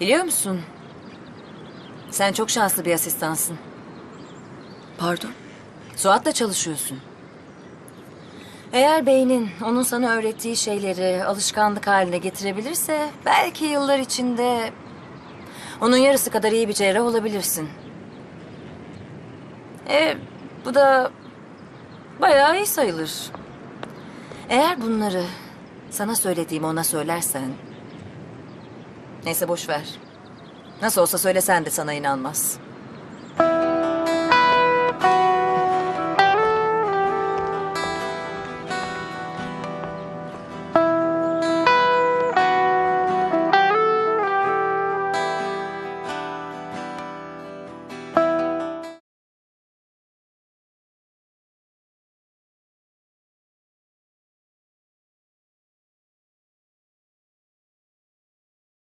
Biliyor musun? Sen çok şanslı bir asistansın. Pardon? Suat'la çalışıyorsun. Eğer beynin onun sana öğrettiği şeyleri alışkanlık haline getirebilirse belki yıllar içinde onun yarısı kadar iyi bir cerrah olabilirsin. E, bu da bayağı iyi sayılır. Eğer bunları sana söylediğimi ona söylersen... Neyse boş ver. Nasıl olsa söylesen de sana inanmaz.